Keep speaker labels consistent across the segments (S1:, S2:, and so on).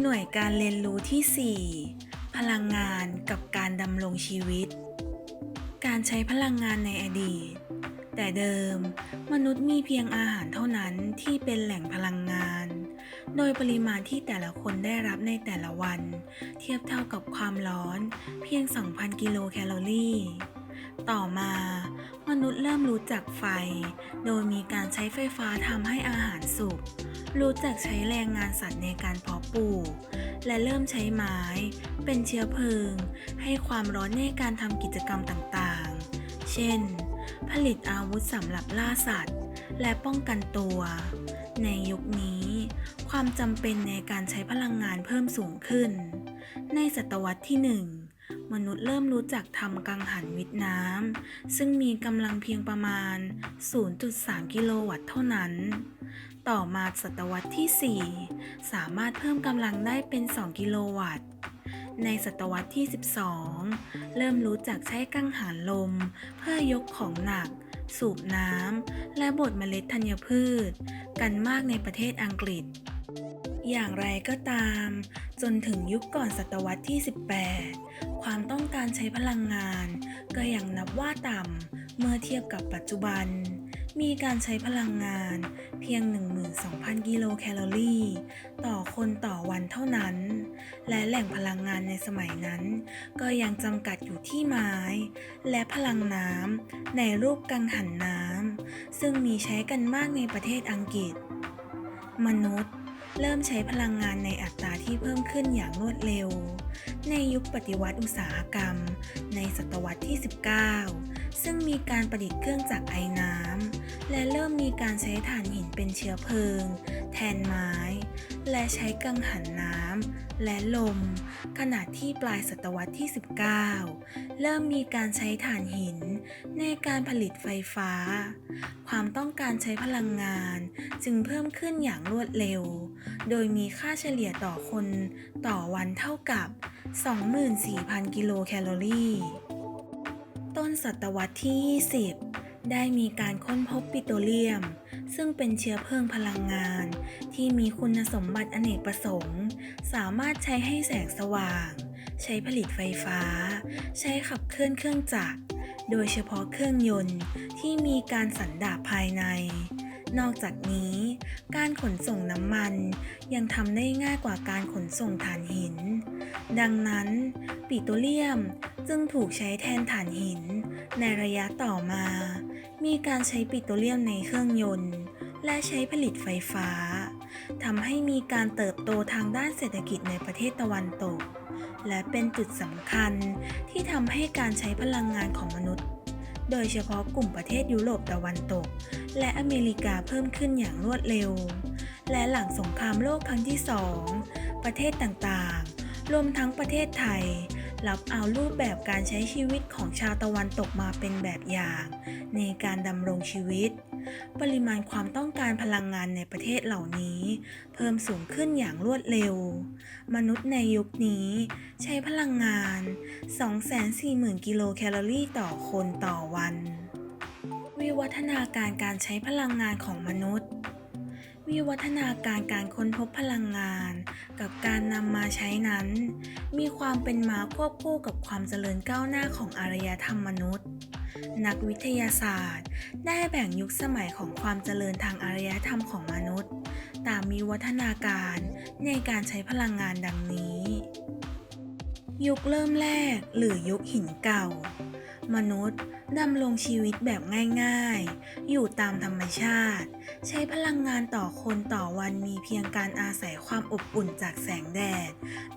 S1: หน่วยการเรียนรู้ที่ 4 พลังงานกับการดำรงชีวิต การใช้พลังงานในอดีต แต่เดิม มนุษย์มีเพียงอาหารเท่านั้นที่เป็นแหล่งพลังงาน โดยปริมาณที่แต่ละคนได้รับในแต่ละวัน เทียบเท่ากับความร้อนเพียง 2,000 กิโลแคลอรี่ ต่อมา มนุษย์เริ่มรู้จักไฟ โดยมีการใช้ไฟฟ้าทำให้อาหารสุก รู้จักใช้แรงงานสัตว์ในการเพาะปลูก และเริ่มใช้ไม้ เป็นเชื้อเพลิง ให้ความร้อนในการทำกิจกรรมต่างๆ เช่น ผลิตอาวุธสำหรับล่าสัตว์ และป้องกันตัว ในยุคนี้ ความจำเป็นในการใช้พลังงานเพิ่มสูงขึ้น ในศตวรรษที่หนึ่ง มนุษย์เริ่มรู้จักทำกังหันวิทย์น้ำซึ่งมีกำลังเพียงประมาณ 0.3 กิโลวัตต์เท่านั้น ต่อมาศตวรรษที่ 4 สามารถเพิ่มกำลังได้เป็น 2 กิโลวัตต์ ในศตวรรษที่ 12 เริ่มรู้จักใช้กังหันลม เพื่อยกของหนัก สูบน้ำและบดเมล็ดธัญพืช กันมากในประเทศอังกฤษ อย่างไรก็ตาม จนถึงยุคก่อนศตวรรษที่ 18 ความต้องการใช้พลังงาน ก็ยังนับว่าต่ำเมื่อเทียบกับปัจจุบัน มีการใช้พลังงานเพียง 12,000 กิโลแคลอรี่ ต่อคนต่อวันเท่านั้น และแหล่งพลังงานในสมัยนั้น ก็ยังจำกัดอยู่ที่ไม้ และพลังน้ำในรูปกังหันน้ำซึ่งมีใช้กันมากในประเทศอังกฤษ มนุษย์ เริ่มใช้พลังงานในอัตราที่เพิ่มขึ้นอย่างรวดเร็ว ในยุคปฏิวัติอุตสาหกรรม ในศตวรรษที่ 19 ซึ่งมีการประดิษฐ์เครื่องจักรไอน้ำและเริ่มมีการใช้ถ่านหินเป็นเชื้อเพลิง แทนไม้ และใช้กังหันน้ำและลม ขณะที่ปลายศตวรรษที่ 19 เริ่มมีการใช้ถ่านหินในการผลิตไฟฟ้า ความต้องการใช้พลังงานจึงเพิ่มขึ้นอย่างรวดเร็ว โดยมีค่าเฉลี่ยต่อคนต่อวันเท่ากับ 24,000 กิโลแคลอรี่ ต้นศตวรรษที่ 20 ได้มีการค้นพบปิโตรเลียม ซึ่งเป็นเชื้อเพลิงพลังงาน ที่มีคุณสมบัติอเนกประสงค์ สามารถใช้ให้แสงสว่าง ใช้ผลิตไฟฟ้า ใช้ขับเคลื่อนเครื่องจักร โดยเฉพาะเครื่องยนต์ที่มีการสันดาปภายใน นอกจากนี้ การขนส่งน้ำมันยังทำได้ง่ายกว่าการขนส่งถ่านหิน ดังนั้น ปิโตรเลียมจึงถูกใช้แทนถ่านหิน ในระยะต่อมา มีการใช้ปิโตรเลียมในเครื่องยนต์ และใช้ผลิตไฟฟ้าทำให้มีการเติบโตทางด้านเศรษฐกิจในประเทศตะวันตก และเป็นจุดสำคัญที่ทำให้การใช้พลังงานของมนุษย์ โดยเฉพาะกลุ่มประเทศยุโรปตะวันตก และอเมริกาเพิ่มขึ้นอย่างรวดเร็ว และหลังสงครามโลกครั้งที่สองประเทศต่างๆ รวมทั้งประเทศไทย รับเอารูปแบบการใช้ชีวิตของชาวตะวันตกมาเป็นแบบอย่าง ในการดำรงชีวิต ปริมาณความต้องการพลังงานในประเทศเหล่านี้ เพิ่มสูงขึ้นอย่างรวดเร็ว มนุษย์ในยุคนี้ใช้พลังงาน 240,000 กิโลแคลอรี่ต่อคนต่อวัน วิวัฒนาการการใช้พลังงานของมนุษย์ วิวัฒนาการการค้นพบพลังงาน กับการนำมาใช้นั้น มีความเป็นมาควบคู่กับความเจริญก้าวหน้าของอารยธรรมมนุษย์ นักวิทยาศาสตร์ ได้แบ่งยุคสมัยของความเจริญทางอารยธรรมของมนุษย์ ตามมีวัฒนาการในการใช้พลังงานดังนี้ ยุคเริ่มแรกหรือยุคหินเก่า มนุษย์ดำรงชีวิตแบบง่ายๆ อยู่ตามธรรมชาติ ใช้พลังงานต่อคนต่อวันมีเพียงการอาศัยความอบอุ่นจากแสงแดด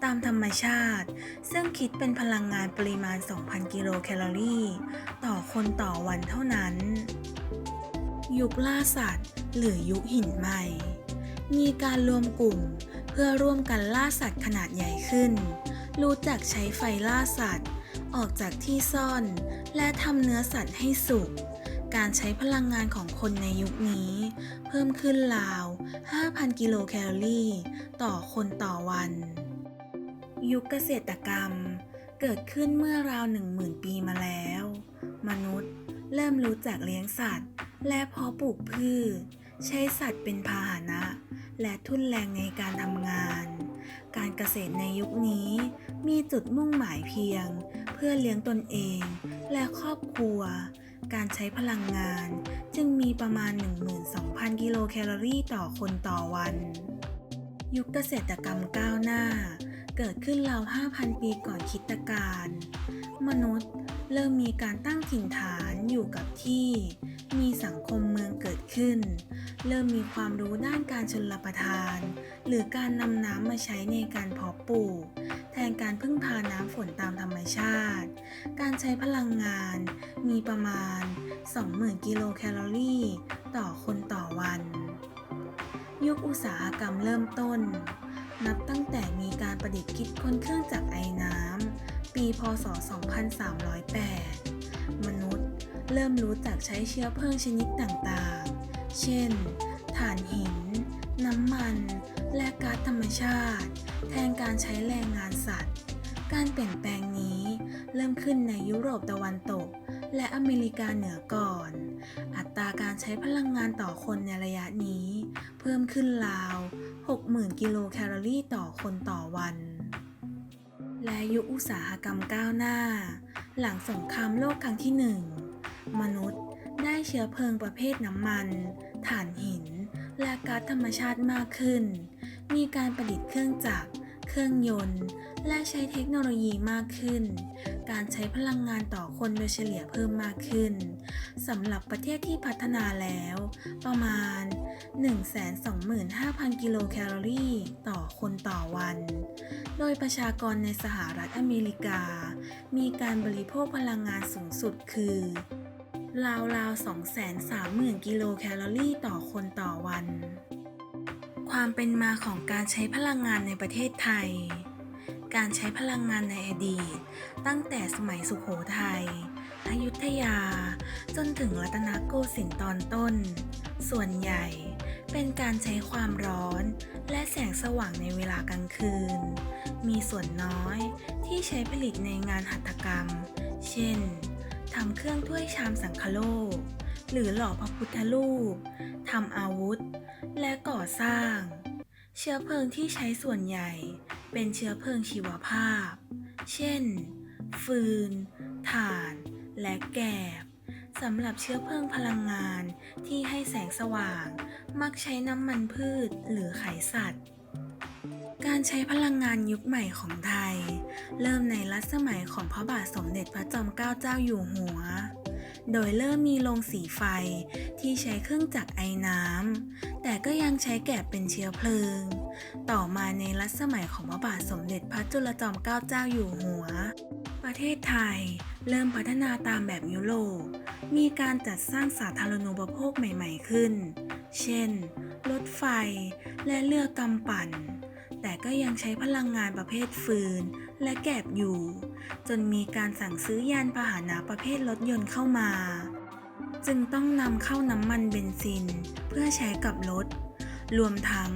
S1: ตามธรรมชาติ ซึ่งคิดเป็นพลังงานปริมาณ 2,000 กิโลแคลอรี่ ต่อคนต่อวันเท่านั้น ยุคล่าสัตว์ หรือยุคหินใหม่ มีการรวมกลุ่ม พื่อร่วมกันล่าสัตว์ขนาดใหญ่ขึ้น รู้จักใช้ไฟล่าสัตว์ ออกจากที่ซ่อน และทำเนื้อสัตว์ให้สุก การใช้พลังงานของคนในยุคนี้ เพิ่มขึ้นราว 5,000 กิโลแคลอรี่ ต่อคนต่อวัน ยุคเกษตรกรรม เกิดขึ้นเมื่อราว 10,000 ปีมาแล้ว มนุษย์เริ่มรู้จักเลี้ยงสัตว์ และเพาะปลูกพืช ใช้สัตว์เป็นพาหนะ และทุ่นแรงในการทำงาน การเกษตรในยุคนี้มีจุดมุ่งหมายเพียง เพื่อเลี้ยงตนเองและครอบครัว การใช้พลังงานจึงมีประมาณ 12,000 กิโลแคลอรี่ต่อคนต่อวัน ยุคเกษตรกรรมก้าวหน้า เกิดขึ้นราว 5,000 ปีก่อนคริสตกาลมนุษย์ เริ่มมีการตั้งถิ่นฐานอยู่กับที่ มีสังคมเมืองเกิดขึ้น เริ่มมีความรู้ด้านการชนรับประทาน หรือการนำน้ำมาใช้ในการเพาะปลูก แทนการพึ่งพาน้ำฝนตามธรรมชาติ การใช้พลังงาน มีประมาณ 20,000 กิโลแคลอรี่ ต่อคนต่อวัน ยุคอุตสาหกรรมเริ่มต้น นับตั้งแต่มีการประดิษฐ์คิดค้นเครื่องจักรไอน้ำ ปีพศ 2308 มนุษย์เริ่มรู้จักใช้เชื้อเพลิงชนิดต่างๆ เช่น ถ่านหิน น้ำมัน และก๊าซธรรมชาติ แทนการใช้แรงงานสัตว์ การเปลี่ยนแปลงนี้เริ่มขึ้นในยุโรปตะวันตก และอเมริกาเหนือก่อน อัตราการใช้พลังงานต่อคนในระยะนี้ เพิ่มขึ้นราว 60,000 กิโลแคลอรี่ต่อคนต่อวัน และยุคอุตสาหกรรมก้าวหน้า หลังสงครามโลกครั้งที่หนึ่งมนุษย์ได้เชื้อเพลิงประเภทน้ำมัน ถ่านหิน และก๊าซธรรมชาติมากขึ้น มีการประดิษฐ์เครื่องจักร เครื่องยนต์ และใช้เทคโนโลยีมากขึ้น การใช้พลังงานต่อคนโดยเฉลี่ยเพิ่มมากขึ้นสำหรับประเทศที่พัฒนาแล้ว ประมาณ 125,000 กิโลแคลอรี่ต่อคนต่อวัน โดยประชากรในสหรัฐอเมริกา มีการบริโภคพลังงานสูงสุดคือราวราว230,000 กิโลแคลอรี่ต่อคนต่อวัน ความเป็นมาของการใช้พลังงานในประเทศไทย การใช้พลังงานในอดีต ตั้งแต่สมัยสุโขทัย อยุธยา จนถึงรัตนโกสินทร์ตอนต้น ส่วนใหญ่เป็นการใช้ความร้อน และแสงสว่างในเวลากลางคืน มีส่วนน้อยที่ใช้ผลิตในงานหัตถกรรม เช่นทำเครื่องถ้วยชามสังคโลก หรือหล่อพระพุทธรูปทำอาวุธ และก่อสร้าง เชื้อเพลิงที่ใช้ส่วนใหญ่เป็นเชื้อเพลิงชีวภาพ เช่น ฟืน ถ่าน และแกบสำหรับเชื้อเพลิงพลังงานที่ให้แสงสว่าง มักใช้น้ำมันพืชหรือไขสัตว์ การใช้พลังงานยุคใหม่ของไทย เริ่มในรัชสมัยของพระบาทสมเด็จพระจอมเกล้าเจ้าอยู่หัว โดยเริ่มมีโรงสีไฟที่ใช้เครื่องจักรไอน้ำ แต่ก็ยังใช้แกบเป็นเชื้อเพลิง ต่อมาในรัชสมัยของพระบาทสมเด็จพระจุลจอมเกล้าเจ้าอยู่หัว ประเทศไทยเริ่มพัฒนาตามแบบยุโรป มีการจัดสร้างสาธารณูปโภคใหม่ๆขึ้น เช่น รถไฟและเรือกำปั่น แต่ก็ยังใช้พลังงานประเภทฟืน และแกบอยู่ จนมีการสั่งซื้อยานพาหนะประเภทรถยนต์เข้ามา จึงต้องนำเข้าน้ำมันเบนซิน เพื่อใช้กับรถ รวมทั้ง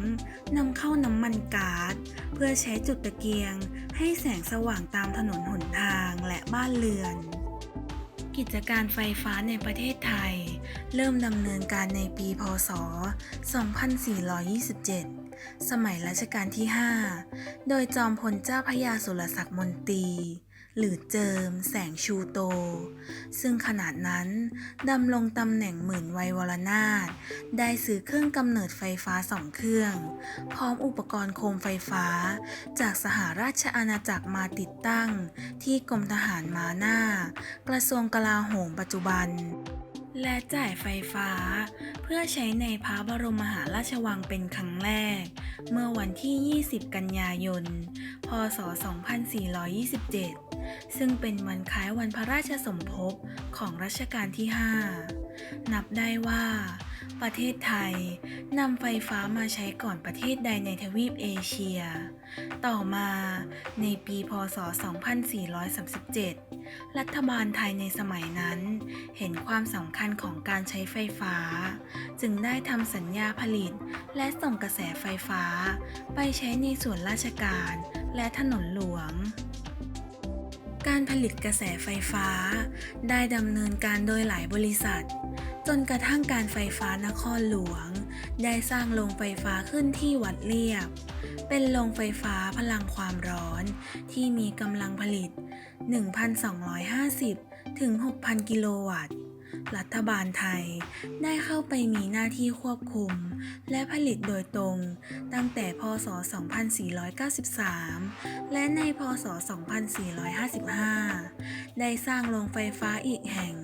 S1: นำเข้าน้ำมันก๊าซเพื่อใช้จุดตะเกียง ให้แสงสว่างตามถนนหนทางและบ้านเรือน กิจการไฟฟ้าในประเทศไทย เริ่มดำเนินการในปีพศ 2427 สมัยรัชกาลที่ 5 โดยจอมพลเจ้าพระยาสุรศักดิ์มนตรี หรือเจิม แสงชูโต ซึ่งขนาดนั้นดำรงตำแหน่งหมื่นไววรนาถได้ซื้อเครื่องกำเนิดไฟฟ้าสองเครื่อง พร้อมอุปกรณ์โคมไฟฟ้า จากสหราชอาณาจักรมาติดตั้ง ที่กรมทหารมาหน้า กระทรวงกลาโหมปัจจุบัน และจ่ายไฟฟ้า เพื่อใช้ในพระบรมมหาราชวังเป็นครั้งแรก เมื่อวันที่ 20 กันยายน พศ 2427 ซึ่งเป็นวันคล้ายวันพระราชสมภพของรัชกาลที่ 5 นับได้ว่า ประเทศไทยนำไฟฟ้ามาใช้ก่อนประเทศใดในทวีปเอเชีย ต่อมาในปีพศ 2437 รัฐบาลไทยในสมัยนั้น เห็นความสำคัญของการใช้ไฟฟ้า จึงได้ทำสัญญาผลิต และส่งกระแสไฟฟ้า ไปใช้ในส่วนราชการและถนนหลวง การผลิตกระแสไฟฟ้า ได้ดำเนินการโดยหลายบริษัท จนกระทั่งการไฟฟ้านครหลวง ได้สร้างโรงไฟฟ้าขึ้นที่วัดเรียบ เป็นโรงไฟฟ้าพลังความร้อนที่มีกำลังผลิต 1,250 ถึง 6,000 กิโลวัตต์ รัฐบาลไทยได้เข้าไปมีหน้าที่ควบคุม และผลิตโดยตรง ตั้งแต่พศ 2493 และในพศ 2455 ได้สร้างโรงไฟฟ้าอีกแห่ง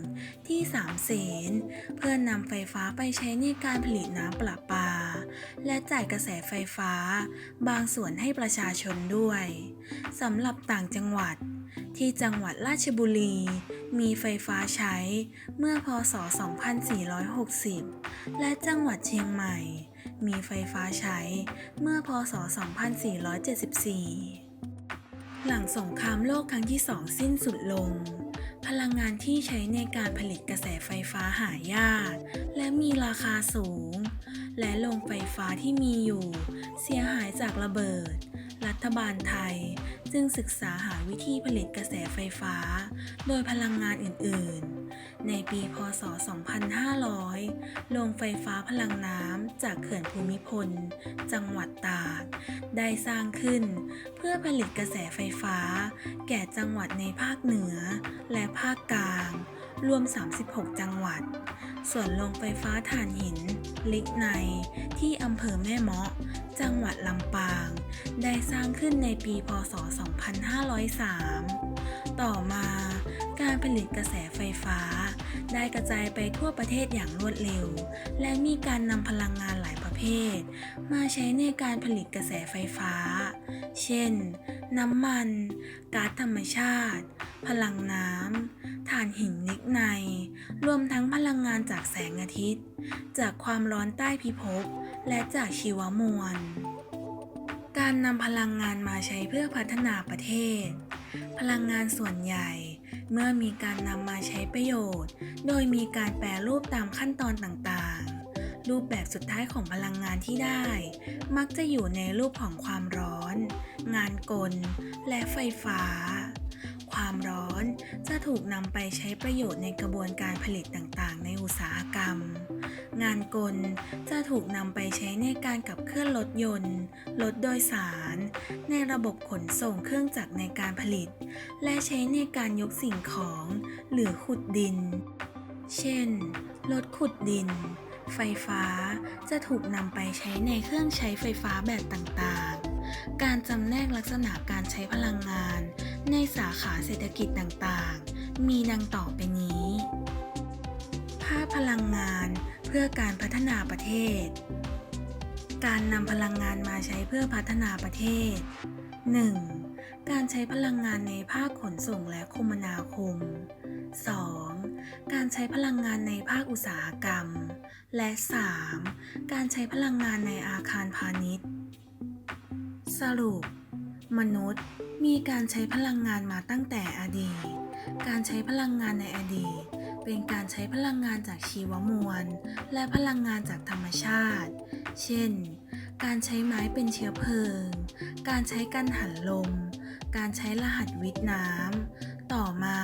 S1: ที่สามเสนเพื่อนำไฟฟ้าไปใช้ในการผลิตน้ำประปา และจ่ายกระแสไฟฟ้า บางส่วนให้ประชาชนด้วยสำหรับต่างจังหวัด ที่จังหวัดราชบุรี มีไฟฟ้าใช้เมื่อพศ 2460 และจังหวัดเชียงใหม่ มีไฟฟ้าใช้เมื่อพศ 2474 หลังสงครามโลกครั้งที่สองสิ้นสุดลง พลังงานที่ใช้ในการผลิตกระแสไฟฟ้าหายาก และมีราคาสูง และโรงไฟฟ้าที่มีอยู่ เสียหายจากระเบิด รัฐบาลไทย จึงศึกษาหาวิธีผลิตกระแสไฟฟ้า โดยพลังงานอื่น ๆ ในปีพศ 2500 โรงไฟฟ้าพลังน้ำจากเขื่อนภูมิพล จังหวัดตาก ได้สร้างขึ้น เพื่อผลิตกระแสไฟฟ้า แก่จังหวัดในภาคเหนือ และภาคกลาง รวม 36 จังหวัด ส่วนโรงไฟฟ้าถ่านหิน ลิกไนที่อำเภอแม่เมาะ จังหวัดลำปาง ได้สร้างขึ้นในปี พศ 2503 ต่อมา การผลิตกระแสไฟฟ้า ได้กระจายไปทั่วประเทศอย่างรวดเร็ว และมีการนำพลังงานหลายประเภท มาใช้ในการผลิตกระแสไฟฟ้า เช่น น้ำมัน ก๊าซธรรมชาติ พลังน้ำถ่านหินลิกไนรวมทั้งพลังงานจากแสงอาทิตย์ จากความร้อนใต้พิภพ และจากชีวมวล การนำพลังงานมาใช้เพื่อพัฒนาประเทศ พลังงานส่วนใหญ่เมื่อมีการนำมาใช้ประโยชน์ โดยมีการแปรรูปตามขั้นตอนต่างๆ รูปแบบสุดท้ายของพลังงานที่ได้ มักจะอยู่ในรูปของความร้อน งานกล และไฟฟ้า ความร้อนจะถูกนำไปใช้ประโยชน์ในกระบวนการผลิตต่างๆ ในอุตสาหกรรมานกล จะถูกนำไปใช้ในการขับเคลื่อนรถยนต์ รถโดยสาร ในระบบขนส่งเครื่องจักรในการผลิต และใช้ในการยกสิ่งของ หรือขุดดิน เช่น รถขุดดิน ไฟฟ้า จะถูกนำไปใช้ในเครื่องใช้ไฟฟ้าแบบต่างๆ การจำแนกลักษณะการใช้พลังงาน ในสาขาเศรษฐกิจต่างๆ มีดังต่อไปนี้ ภาพพลังงาน เพื่อการพัฒนาประเทศ การนำพลังงานมาใช้เพื่อพัฒนาประเทศ 1. การใช้พลังงานในภาคขนส่งและคมนาคม 2. การใช้พลังงานในภาคอุตสาหกรรม และ 3. การใช้พลังงานในอาคารพาณิชย์ สรุป มนุษย์มีการใช้พลังงานมาตั้งแต่อดีต การใช้พลังงานในอดีต เป็นการใช้พลังงานจากชีวมวล และพลังงานจากธรรมชาติ เช่น การใช้ไม้เป็นเชื้อเพลิง การใช้กังหันลม การใช้รหัสวิทย์น้ำ ต่อมา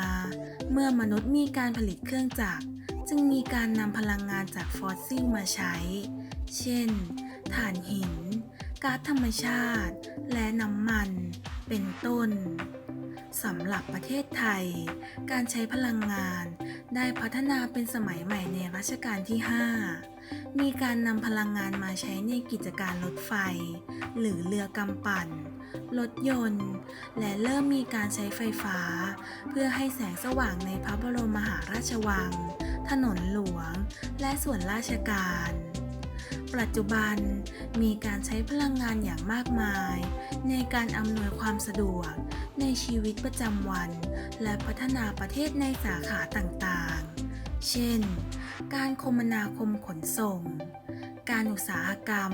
S1: เมื่อมนุษย์มีการผลิตเครื่องจักร จึงมีการนำพลังงานจากฟอสซิลมาใช้ เช่น ถ่านหิน ก๊าซธรรมชาติ และน้ำมัน เป็นต้นสำหรับประเทศไทย การใช้พลังงาน ได้พัฒนาเป็นสมัยใหม่ในรัชกาลที่ 5 มีการนำพลังงานมาใช้ในกิจการรถไฟ หรือเรือกำปั่น รถยนต์ และเริ่มมีการใช้ไฟฟ้า เพื่อให้แสงสว่างในพระบรมมหาราชวัง ถนนหลวง และส่วนราชการ ปัจจุบันมีการใช้พลังงานอย่างมากมาย ในการอำนวยความสะดวก ในชีวิตประจำวัน และพัฒนาประเทศในสาขาต่างๆ เช่น การคมนาคมขนส่ง การอุตสาหกรรม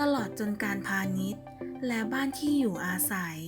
S1: ตลอดจนการพาณิชย์ และบ้านที่อยู่อาศัย